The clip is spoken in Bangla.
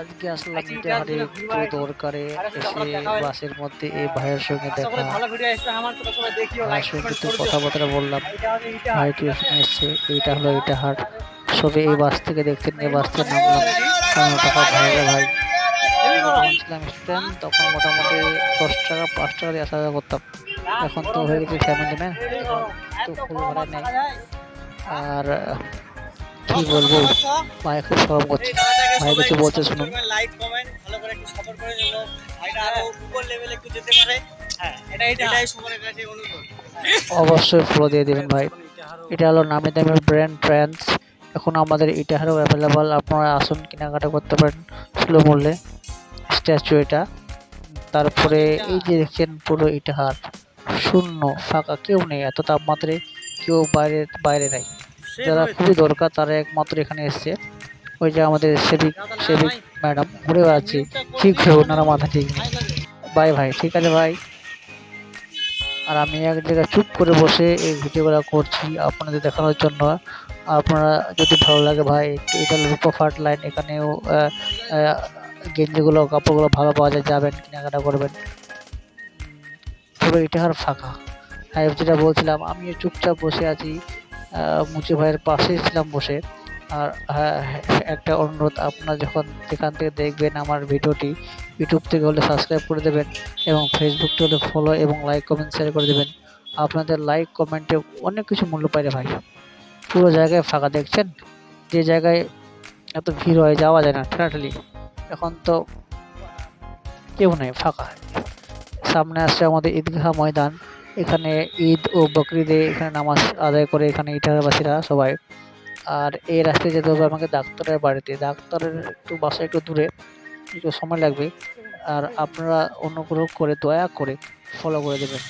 আজকে আসলাম ইটাহারে একটু দরকারে এসে বাসের মধ্যে এই ভাইয়ের সঙ্গে দেখা। ভাইয়ের সঙ্গে একটু কথাবার্তা বললাম। এটা হচ্ছে ইটা ভাই টিউশন এসছে? এইটা হলো ইটাহার সবে এই বাস থেকে দেখতেন এই বাস থেকে নামলাম। পনেরো টাকা ভাড়া ভাই। ছিলাম স্টুডেন্ট তখন মোটামুটি দশ টাকা পাঁচ টাকা দিয়ে আসা যাওয়া করতাম। এখন তো হয়ে গেছে ফ্যামিলি ম্যান তো ফুল ভাড়া আর নেই। আর আহ, কি বলব? ভাই খুব সরম করছে ভাই কিছু একটু বলছে শুনুন। লাইক কমেন্ট ভালো করে একটু সাপোর্ট করে দিল ভাইটা আরও উপর লেভেলে একটু যেতে পারে। হ্যাঁ এটা এটাই সবার কাছে অনুরোধ। অবশ্যই ফলো দিয়ে দেবেন ভাই। এটা হলো নামি দামি ব্র্যান্ড ট্রেন্ডস এখন আমাদের এটা ইটাহারও অ্যাভেলেবল আপনারা আসুন কেনাকাটা করতে পারেন সুলভ মূল্যে স্ট্যাচু এটা। তারপরে এই যে দেখছেন পুরো ইটাহার। শূন্য ফাঁকা কেউ নেই। এত তাপমাত্রায় কেউ বাইরে বাইরে নাই। যারা খুবই দরকার তারা একমাত্র এখানে এসছে। ওই যে আমাদের সেবিক সেবিক ম্যাডাম ঘুরে বেড়াচ্ছি ঠিক করে ওনারা মাথা ঠিক নেই। বাই ভাই ঠিক আছে ভাই। আর আমি এক জায়গায় চুপ করে বসে এই ভিডিওগুলো করছি আপনাদের দেখানোর জন্য। আপনারা যদি ভালো লাগে ভাই একটু এটা রূপা ফার্ট লাইন এখানেও গেঞ্জিগুলো কাপড়গুলো ভালো পাওয়া যায় যাবেন কেনাকাটা করবেন। তবে এটা আর ফাঁকা। হ্যাঁ যেটা বলছিলাম আমিও চুপচাপ বসে আছি। মুচি ভাইয়ের পাশেই ছিলাম বসে। আর হ্যাঁ, একটা অনুরোধ আপনারা যখন যেখান থেকে দেখবেন আমার ভিডিওটি ইউটিউব থেকে হলে সাবস্ক্রাইব করে দেবেন এবং ফেসবুক থেকে হলে ফলো এবং লাইক কমেন্ট শেয়ার করে দেবেন। আপনাদের লাইক কমেন্টে অনেক কিছু মূল্য পাই রে ভাই। পুরো জায়গায় ফাঁকা দেখছেন? যে জায়গায় এত ভিড় হয় যাওয়া যায় না ঠেলাঠেলি। এখন তো কেউ নেই ফাঁকা। সামনে আসছে আমাদের ঈদগাহ ময়দান। এখানে ঈদ ও বকরিদে এখানে নামাজ আদায় করে এখানে ইটারবাসীরা সবাই। আর এই রাস্তায় যেতে হবে আমাকে ডাক্তারের বাড়িতে। ডাক্তারের একটু বাসা একটু দূরে, একটু সময় লাগবে। আর আপনারা অনুগ্রহ করে, দয়া করে ফলো করে দেবেন।